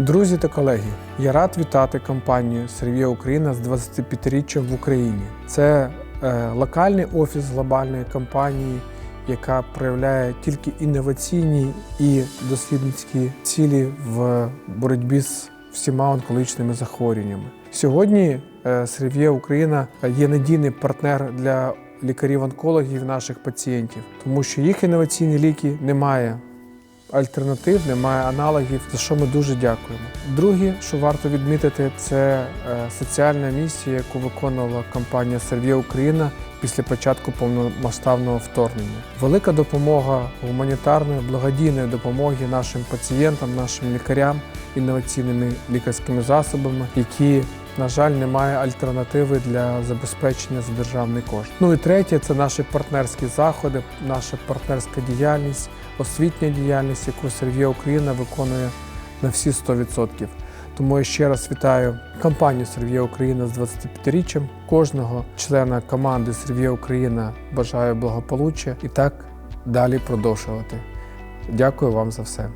Друзі та колеги, я рад вітати компанію Сервія Україна з 25-річчям в Україні. Це е, локальний офіс глобальної компанії, яка проявляє тільки інноваційні і дослідницькі цілі в боротьбі з всіма онкологічними захворюваннями. Сьогодні е, Сервія Україна є надійний партнер для лікарів-онкологів наших пацієнтів, тому що їх інноваційні ліки немає альтернатив, немає аналогів, за що ми дуже дякуємо. Друге, що варто відмітити, це е, соціальна місія, яку виконувала компанія Сервія Україна після початку повномасштабного вторгнення. Велика допомога гуманітарної благодійної допомоги нашим пацієнтам, нашим лікарям, інноваційними лікарськими засобами, які на жаль, немає альтернативи для забезпечення за державний кошт. Ну і третє це наші партнерські заходи, наша партнерська діяльність, освітня діяльність, яку Сервія Україна виконує на всі 100%. Тому я ще раз вітаю компанію Сервія Україна з 25-річчям. Кожного члена команди Сервія Україна бажаю благополуччя і так далі продовжувати. Дякую вам за все.